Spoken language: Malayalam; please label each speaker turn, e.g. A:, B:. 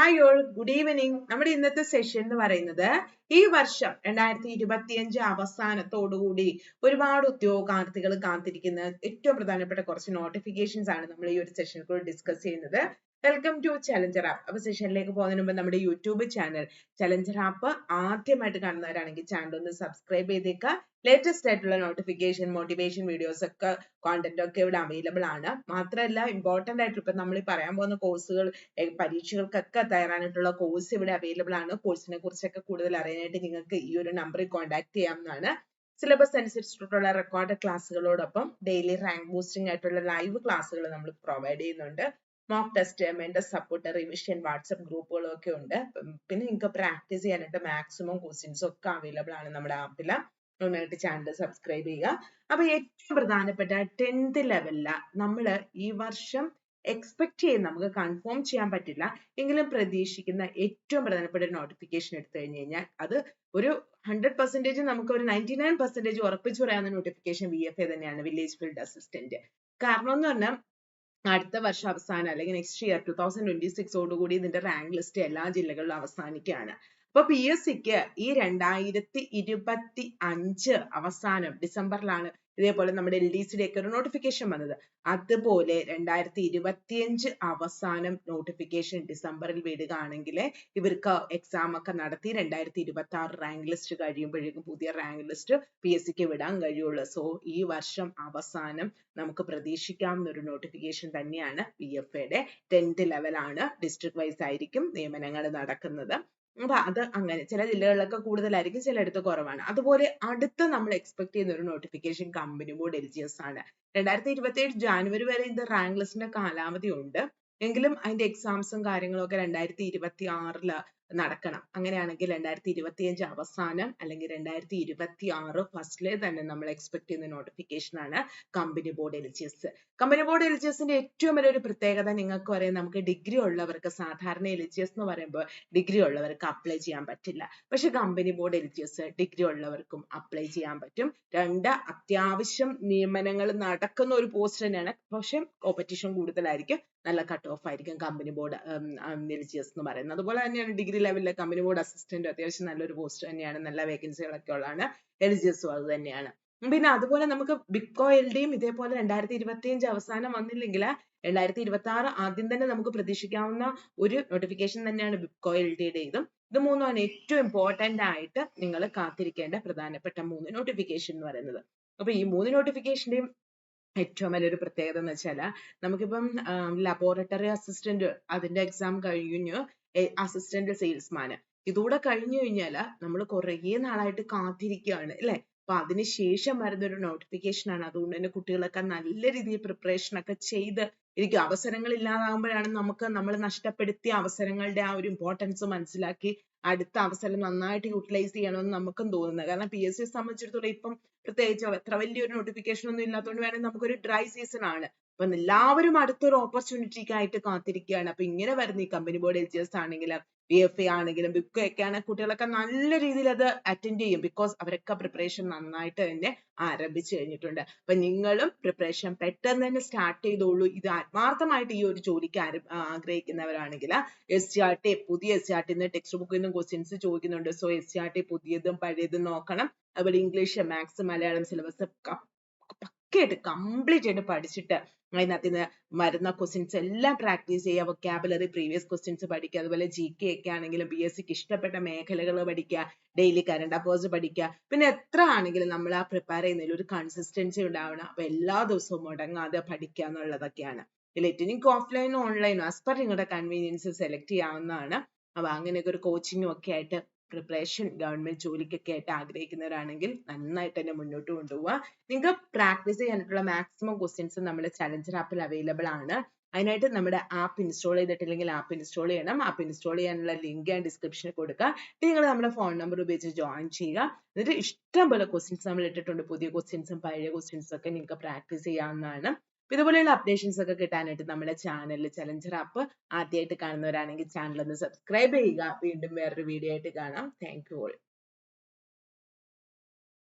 A: ഹായ് ഓൾ ഗുഡ് ഈവനിങ് നമ്മുടെ ഇന്നത്തെ സെഷൻ എന്ന് പറയുന്നത് ഈ വർഷം രണ്ടായിരത്തി ഇരുപത്തിയഞ്ച് അവസാനത്തോടുകൂടി ഒരുപാട് ഉദ്യോഗാർത്ഥികൾ കാത്തിരിക്കുന്ന ഏറ്റവും പ്രധാനപ്പെട്ട കുറച്ച് നോട്ടിഫിക്കേഷൻസ് ആണ് നമ്മൾ ഈ ഒരു സെഷനിൽ കൂടി ഡിസ്കസ് ചെയ്യുന്നത്. വെൽക്കം ടു ചലഞ്ചർ ആപ്പ് അപ്പൊ സെഷനിലേക്ക് പോകുന്നതിന് മുമ്പ് നമ്മുടെ യൂട്യൂബ് ചാനൽ ചലഞ്ചർ ആപ്പ് ആദ്യമായിട്ട് കാണുന്നവരാണെങ്കിൽ ചാനൽ ഒന്ന് സബ്സ്ക്രൈബ് ചെയ്തേക്കുക. ലേറ്റസ്റ്റ് ആയിട്ടുള്ള നോട്ടിഫിക്കേഷൻ മോട്ടിവേഷൻ വീഡിയോസ് ഒക്കെ കോണ്ടന്റ് ഒക്കെ ഇവിടെ അവൈലബിൾ ആണ്. മാത്രമല്ല ഇമ്പോർട്ടന്റ് ആയിട്ട് ഇപ്പൊ നമ്മൾ പറയാൻ പോകുന്ന കോഴ്സുകൾ പരീക്ഷകൾക്കൊക്കെ തയ്യാറായിട്ടുള്ള കോഴ്സ് ഇവിടെ അവൈലബിൾ ആണ്. കോഴ്സിനെ കുറിച്ചൊക്കെ കൂടുതൽ അറിയാനായിട്ട് നിങ്ങൾക്ക് ഈ ഒരു നമ്പറിൽ കോൺടാക്ട് ചെയ്യാവുന്നതാണ്. സിലബസ് അനുസരിച്ചിട്ടുള്ള റെക്കോർഡ് ക്ലാസ്സുകളോടൊപ്പം ഡെയിലി റാങ്ക് ബൂസ്റ്റിംഗ് ആയിട്ടുള്ള ലൈവ് ക്ലാസ്സുകൾ നമ്മൾ പ്രൊവൈഡ് ചെയ്യുന്നുണ്ട്. Mock test mentor support revision WhatsApp ഗ്രൂപ്പുകളൊക്കെ ഉണ്ട്. പിന്നെ നിങ്ങൾക്ക് പ്രാക്ടീസ് ചെയ്യാനായിട്ട് മാക്സിമം ക്വസ്റ്റ്യൻസ് ഒക്കെ അവൈലബിൾ ആണ് നമ്മുടെ ആപ്പിൽ നന്നായിട്ട് ചാനൽ സബ്സ്ക്രൈബ് ചെയ്യുക. അപ്പൊ ഏറ്റവും പ്രധാനപ്പെട്ട ടെൻത്ത് ലെവലിൽ നമ്മൾ ഈ വർഷം എക്സ്പെക്ട് ചെയ്യുന്ന നമുക്ക് കൺഫേം ചെയ്യാൻ പറ്റില്ല എങ്കിലും പ്രതീക്ഷിക്കുന്ന ഏറ്റവും പ്രധാനപ്പെട്ട നോട്ടിഫിക്കേഷൻ എടുത്തു കഴിഞ്ഞു കഴിഞ്ഞാൽ അത് ഒരു ഹൺഡ്രഡ് പെർസെന്റേജ് നമുക്ക് ഒരു നയന്റി നയൻ പെർസെന്റേജ് ഉറപ്പിച്ചു പറയാവുന്ന നോട്ടിഫിക്കേഷൻ വി എഫ് എ തന്നെയാണ് വില്ലേജ് ഫീൽഡ് അസിസ്റ്റന്റ് കാരണം എന്ന് പറഞ്ഞാൽ അടുത്ത വർഷം അവസാനം അല്ലെങ്കിൽ next year two thousand twenty സിക്സോടുകൂടി ഇതിന്റെ റാങ്ക് ലിസ്റ്റ് എല്ലാ ജില്ലകളിലും അവസാനിക്കുകയാണ്. അപ്പൊ പി എസ് സിക്ക് ഈ രണ്ടായിരത്തി ഇരുപത്തി അഞ്ച് അവസാനം ഡിസംബറിലാണ് ഇതേപോലെ നമ്മുടെ എൽ ഡി സിയുടെ ഒക്കെ ഒരു നോട്ടിഫിക്കേഷൻ വന്നത്. അതുപോലെ രണ്ടായിരത്തി ഇരുപത്തിയഞ്ച് അവസാനം നോട്ടിഫിക്കേഷൻ ഡിസംബറിൽ വിടുകയാണെങ്കിൽ ഇവർക്ക് എക്സാം ഒക്കെ നടത്തി രണ്ടായിരത്തി ഇരുപത്തി ആറ് റാങ്ക് ലിസ്റ്റ് കഴിയുമ്പോഴേക്കും പുതിയ റാങ്ക് ലിസ്റ്റ് പി എസ് സിക്ക് വിടാൻ കഴിയുള്ളൂ. സോ ഈ വർഷം അവസാനം നമുക്ക് പ്രതീക്ഷിക്കാവുന്ന ഒരു നോട്ടിഫിക്കേഷൻ തന്നെയാണ് പി എഫ് എയുടെ ടെൻത്ത് ലെവലാണ് ഡിസ്ട്രിക്ട് വൈസ് ആയിരിക്കും നിയമനങ്ങൾ നടക്കുന്നത്. അപ്പൊ അത് അങ്ങനെ ചില ജില്ലകളിലൊക്കെ കൂടുതലായിരിക്കും ചിലയിടത്ത് കുറവാണ്. അതുപോലെ അടുത്ത നമ്മൾ എക്സ്പെക്ട് ചെയ്യുന്ന ഒരു notification company board L G S ആണ്. രണ്ടായിരത്തി ഇരുപത്തി ഏഴ് ജാനുവരി വരെ ഇത് റാങ്ക് ലിസ്റ്റിന്റെ കാലാവധി ഉണ്ട്. എങ്കിലും അതിന്റെ എക്സാംസും കാര്യങ്ങളും ഒക്കെ രണ്ടായിരത്തി ഇരുപത്തി ആറിൽ നടക്കണം. അങ്ങനെയാണെങ്കിൽ രണ്ടായിരത്തി ഇരുപത്തിയഞ്ച് അവസാനം അല്ലെങ്കിൽ രണ്ടായിരത്തി ഇരുപത്തി ആറ് ഫസ്റ്റിലെ തന്നെ നമ്മൾ എക്സ്പെക്ട് ചെയ്യുന്ന നോട്ടിഫിക്കേഷൻ ആണ് company board LGS company board എലിജിയസിന്റെ ഏറ്റവും വലിയൊരു പ്രത്യേകത നിങ്ങൾക്ക് പറയാം നമുക്ക് ഡിഗ്രി ഉള്ളവർക്ക് സാധാരണ എലിജിയസ് എന്ന് പറയുമ്പോൾ ഡിഗ്രി ഉള്ളവർക്ക് അപ്ലൈ ചെയ്യാൻ പറ്റില്ല. പക്ഷെ കമ്പനി ബോർഡ് എലിജിയസ് ഡിഗ്രി ഉള്ളവർക്കും അപ്ലൈ ചെയ്യാൻ പറ്റും. രണ്ട് അത്യാവശ്യം നിയമനങ്ങൾ നടക്കുന്ന ഒരു പോസ്റ്റ് തന്നെയാണ്. പക്ഷെ കോമ്പറ്റീഷൻ കൂടുതലായിരിക്കും. നല്ല കട്ട് ഓഫ് ആയിരിക്കും കമ്പനി ബോർഡ് എലിജിയസ് എന്ന് പറയുന്നത്. അതുപോലെ തന്നെയാണ് ഡിഗ്രി ലെവലിലെ കമ്പനി ബോർഡ് അസിസ്റ്റന്റ് അത്യാവശ്യം നല്ലൊരു പോസ്റ്റ് തന്നെയാണ്. നല്ല വേക്കൻസികളൊക്കെ ഉള്ളതാണ്. എൽ ജി എസും അത് തന്നെയാണ് പിന്നെ അതുപോലെ നമുക്ക് ബിക്കോ എൽ ഡിയും ഇതേപോലെ രണ്ടായിരത്തി ഇരുപത്തിയഞ്ച് അവസാനം വന്നില്ലെങ്കിൽ രണ്ടായിരത്തി ഇരുപത്തി ആറ് ആദ്യം തന്നെ നമുക്ക് പ്രതീക്ഷിക്കാവുന്ന ഒരു നോട്ടിഫിക്കേഷൻ തന്നെയാണ് ബിക്കോ എൽ ഡിയുടെ ഇതും ഇത് മൂന്നുമാണ് ഏറ്റവും ഇമ്പോർട്ടന്റ് ആയിട്ട് നിങ്ങൾ കാത്തിരിക്കേണ്ട പ്രധാനപ്പെട്ട മൂന്ന് നോട്ടിഫിക്കേഷൻ എന്ന് പറയുന്നത്. അപ്പൊ ഈ മൂന്ന് നോട്ടിഫിക്കേഷന്റെയും ഏറ്റവും വലിയൊരു പ്രത്യേകത എന്ന് വെച്ചാൽ നമുക്കിപ്പം ലബോറട്ടറി അസിസ്റ്റന്റ് അതിന്റെ എക്സാം കഴിഞ്ഞു. അസിസ്റ്റന്റ് സെയിൽസ്മാൻ ഇതുകൂടെ കഴിഞ്ഞു കഴിഞ്ഞാൽ നമ്മൾ കുറേ നാളായിട്ട് കാത്തിരിക്കുകയാണ് അല്ലെ? അപ്പൊ അതിനുശേഷം വരുന്ന ഒരു നോട്ടിഫിക്കേഷൻ ആണ്. അതുകൊണ്ട് തന്നെ കുട്ടികളൊക്കെ നല്ല രീതിയിൽ പ്രിപ്പറേഷൻ ഒക്കെ ചെയ്ത് ഇരിക്കും. അവസരങ്ങൾ ഇല്ലാതാകുമ്പോഴാണ് നമുക്ക് നമ്മൾ നഷ്ടപ്പെടുത്തിയ അവസരങ്ങളുടെ ആ ഒരു ഇമ്പോർട്ടൻസ് മനസ്സിലാക്കി അടുത്ത അവസരം നന്നായിട്ട് യൂട്ടിലൈസ് ചെയ്യണമെന്ന് നമുക്കും തോന്നുന്നത്. കാരണം പി എസ് സിയെ സംബന്ധിച്ചിടത്തോളം ഇപ്പം പ്രത്യേകിച്ച് എത്ര വലിയൊരു നോട്ടിഫിക്കേഷൻ ഒന്നും ഇല്ലാത്തതുകൊണ്ട് വേണമെങ്കിൽ നമുക്കൊരു ഡ്രൈ സീസൺ ആണ്. അപ്പൊ എല്ലാവരും അടുത്തൊരു ഓപ്പർച്യൂണിറ്റിക്കായിട്ട് കാത്തിരിക്കുകയാണ്. അപ്പൊ ഇങ്ങനെ വരുന്ന ഈ കമ്പനി ബോർഡ് എൽ ആണെങ്കിലും ബി എഫ് എ ആണെങ്കിലും ബിക്കോ ഒക്കെ ആണെങ്കിൽ കുട്ടികളൊക്കെ നല്ല രീതിയിൽ അത് അറ്റൻഡ് ചെയ്യും. ബിക്കോസ് അവരൊക്കെ പ്രിപ്പറേഷൻ നന്നായിട്ട് തന്നെ ആരംഭിച്ചു കഴിഞ്ഞിട്ടുണ്ട്. അപ്പൊ നിങ്ങളും പ്രിപ്പറേഷൻ പെട്ടെന്ന് തന്നെ സ്റ്റാർട്ട് ചെയ്തോളൂ. ഇത് ആത്മാർത്ഥമായിട്ട് ഈ ഒരു ജോലിക്ക് ആഗ്രഹിക്കുന്നവരാണെങ്കിൽ എസ് സി ആർ ടി പുതിയ S C R T text ബുക്കിൽ നിന്നും ക്വസ്റ്റ്യൻസ് ചോദിക്കുന്നുണ്ട്. So S C R T പുതിയതും പഴയതും നോക്കണം. അതുപോലെ ഇംഗ്ലീഷ് മാത്സ് മലയാളം സിലബസ് പക്കയായിട്ട് കംപ്ലീറ്റ് ആയിട്ട് പഠിച്ചിട്ട് അതിനകത്ത് നിന്ന് വരുന്ന ക്വസ്റ്റ്യൻസ് എല്ലാം പ്രാക്ടീസ് ചെയ്യുക. വൊക്കാബുലറി പ്രീവിയസ് ക്വസ്റ്റ്യൻസ് പഠിക്കുക. അതുപോലെ ജി കെ ഒക്കെ ആണെങ്കിലും ബി എസ് സിക്ക് ഇഷ്ടപ്പെട്ട മേഖലകൾ പഠിക്കുക. ഡെയിലി കറണ്ട് അഫേഴ്സ് പഠിക്കുക. പിന്നെ എത്ര ആണെങ്കിലും നമ്മൾ ആ പ്രിപ്പയർ ചെയ്യുന്നതിൽ ഒരു കൺസിസ്റ്റൻസി ഉണ്ടാവണം. അപ്പൊ എല്ലാ ദിവസവും മുടങ്ങാതെ പഠിക്കുക എന്നുള്ളതൊക്കെയാണ്. ഇലക്ട്രിക് ഓഫ്ലൈനും ഓൺലൈനും ആസ് പെർ നിങ്ങളുടെ കൺവീനിയൻസ് സെലക്ട് ചെയ്യാവുന്നതാണ്. അപ്പൊ അങ്ങനെയൊക്കെ ഒരു കോച്ചിങ്ങും ഒക്കെ ആയിട്ട് പ്രിപ്പറേഷൻ ഗവൺമെന്റ് ജോലിക്കൊക്കെ ആയിട്ട് ആഗ്രഹിക്കുന്നവരാണെങ്കിൽ നന്നായിട്ട് തന്നെ മുന്നോട്ട് കൊണ്ടുപോവുക നിങ്ങൾക്ക് പ്രാക്ടീസ് ചെയ്യാനായിട്ടുള്ള മാക്സിമം ക്വസ്റ്റ്യൻസ് നമ്മുടെ ചലഞ്ചർ ആപ്പിൽ അവൈലബിൾ ആണ്. അതിനായിട്ട് നമ്മുടെ ആപ്പ് ഇൻസ്റ്റാൾ ചെയ്തിട്ടില്ലെങ്കിൽ ആപ്പ് ഇൻസ്റ്റാൾ ചെയ്യണം. ആപ്പ് ഇൻസ്റ്റാൾ ചെയ്യാനുള്ള ലിങ്ക് ഞാൻ ഡിസ്ക്രിപ്ഷനിൽ കൊടുക്കുക നിങ്ങൾ നമ്മുടെ ഫോൺ നമ്പർ ഉപയോഗിച്ച് ജോയിൻ ചെയ്യുക. എന്നിട്ട് ഇഷ്ടം പോലെ ക്വസ്റ്റ്യൻസ് നമ്മൾ ഇട്ടിട്ടുണ്ട്. പുതിയ ക്വസ്റ്റ്യൻസും പഴയ ക്വസ്റ്റ്യൻസും ഒക്കെ നിങ്ങൾക്ക് പ്രാക്ടീസ് ചെയ്യാവുന്നതാണ്. ഇതുപോലെയുള്ള അപ്ഡേഷൻസ് ഒക്കെ കിട്ടാനായിട്ട് നമ്മുടെ ചാനലിൽ ചലഞ്ചർ ആപ്പ് ആദ്യമായിട്ട് കാണുന്നവരാണെങ്കിൽ ചാനൽ ഒന്ന് സബ്സ്ക്രൈബ് ചെയ്യുക. വീണ്ടും വേറൊരു വീഡിയോ ആയിട്ട് കാണാം. Thank you all